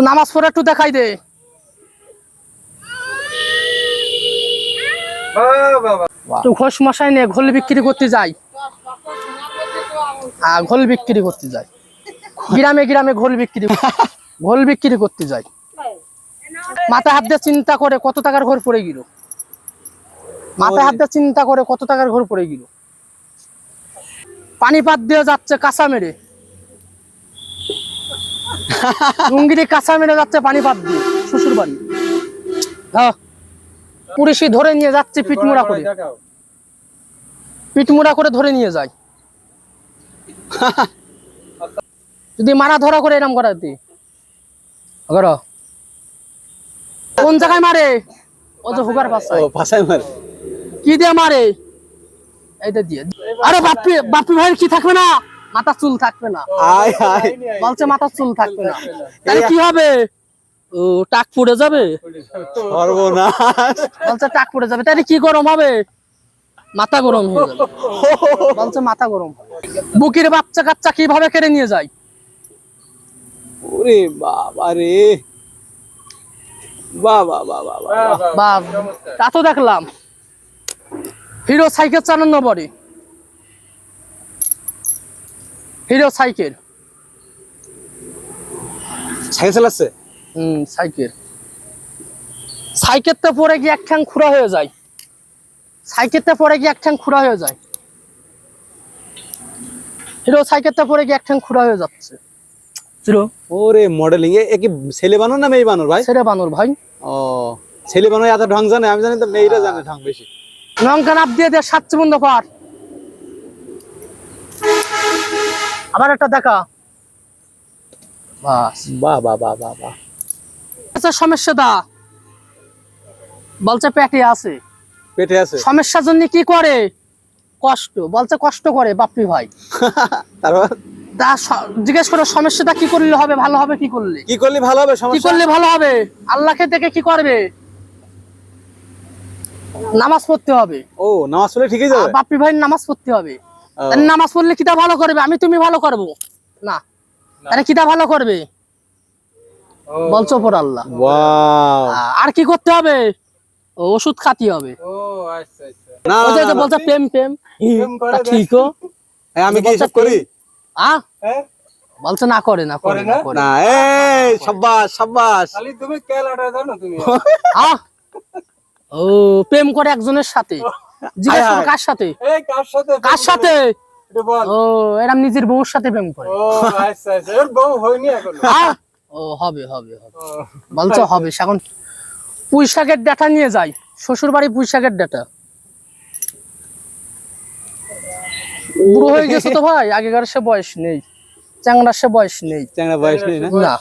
তুই নামাজ পড়ে একটু দেখাই দে। তুই ঘোষ মশাই নিয়ে ঘোল বিক্রি করতে যাই। হ্যাঁ ঘোল বিক্রি করতে যাই। গ্রামে গ্রামে ঘোল বিক্রি ঘোল বিক্রি করতে যাই। মাথা হাত দিয়ে চিন্তা করে কত টাকার ঘর পড়ে গেল। মাথা হাত দিয়ে চিন্তা করে কত টাকার ঘর পড়ে গেল। পানি পাত দিয়ে যাচ্ছে কাঁচা মেরে। লুঙ্গিতে কাঁচা মেরে যাচ্ছে পানি পাত দিয়ে শ্বশুর বাড়ি। হ্যাঁ পুলিশই ধরে নিয়ে যাচ্ছে পিটমুড়া করে। পিটমুড়া করে ধরে নিয়ে যায়। যদি মারা ধরা করে এরম করা তুই আগর। কোন জায়গায় মারে? ও পাশে ও মারে। কি দিয়ে মারে? এইটা দিয়ে। আরে বাপি বাপি ভাইয়ের কি থাকবে না? মাথা চুল থাকবে না। আয় আয়। বলছে মাথা চুল থাকবে না। তাহলে কি হবে? ও টাক পড়ে যাবে? সর্বনাশ। বলছে টাক পড়ে যাবে। তাহলে কি গরম হবে? মাথা গরম হয়ে যাবে বলছে মাথা গরম বুকির বাচ্চা কাচ্চা কীভাবে কেড়ে নিয়ে যায়? ওরে বাবা রে। বাবা বাবা বাবা বা তা তো দেখলাম। হিরো সাইকেল চালানো বড়ি হিরো সাইকেল। সাইকেল চালাচ্ছে হুম সাইকেল। সাইকেলতে পরে গিয়ে এক ঠ্যাং খুঁড়া হয়ে যায়। সাইকেলতে পরে গিয়ে এক ঠ্যাং খুঁড়া হয়ে যায়। হিরো সাইকেলতে পরে গিয়ে এক ঠ্যাং খুঁড়া হয়ে যাচ্ছে। হিরো ওরে মডেলিং এ কি ছেলে বানর না মেয়ে বানর ভাই? ছেড়ে বানর ভাই। ও ছেলে বানর এত ঢং জানে আমি জানি তো মেয়েরা জানে ঢং বেশি। লঙ্কা নাপ দিয়ে দিয়ে সাতচে বন্ধ পার। আবার একটা দেখা। বাস। বাহ বাহ বাহ বাহ বাহ। আচ্ছা সমস্যা দা। বলছে পেটে আছে। পেটে আছে? সমস্যার জন্য কি করে? কষ্ট। বলছে কষ্ট করে বাপ্পি ভাই। তারপর? তা জিজ্ঞেস করে সমস্যাটা কি করলে হবে ভালো হবে কি করলে? কি করলে ভালো হবে কি করলে ভালো হবে? আল্লাহকে দেখে কি করবে? নামাজ পড়তে হবে। ও নামাজ পড়লে ঠিকই যাবে? বাপ্পি ভাই নামাজ পড়তে হবে। নামাজ পড়লে কিতা ভালো করবে? আমি তুমি ভালো করব। না। তাহলে কিতা ভালো করবে? বলছো পর আল্লাহ। আর কি করতে হবে? ওষুধ খাতি হবে। না ওই না, যে- না, যে না। বলছে প্রেম প্রেম। তা আমি কি বলছে করি? আ? বলছে না করে না করে না না? এই সাব্বাস সাব্বাস। আ? ও প্রেম করে একজনের সাথে। জিজ্ঞেস করো। কার সাথে? কার সাথে? ও এরম নিজের বউর সাথে প্রেম করে। আ, ও হবে হবে হবে। বলছো হবে এখন পুঁই শাকের ডাটা নিয়ে যাই শ্বশুর বাড়ি পুঁই শাকের ডাটা। বুড়ো হয়ে গেছে তো ভাই আগেকার সে বয়স নেই। চ্যাংড়ার সে বয়স নেই। চ্যাংড়া বয়স নেই না?